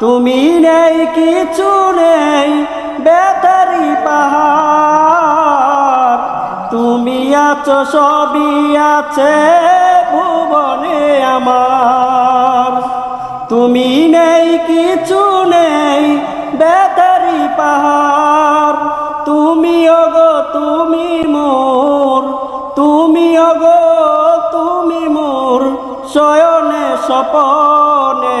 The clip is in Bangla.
তুমি নেই, কিছু নেই, বেতারি পাহাড়। তুমি আছো, সবই আছে, ভুবনে আমার। তুমি নেই, কিছু নেই, বেতারি পাহাড়। তুমি ওগো, তুমি মোর। তুমি ওগো, তুমি মোর, শয়নে, স্বপনে।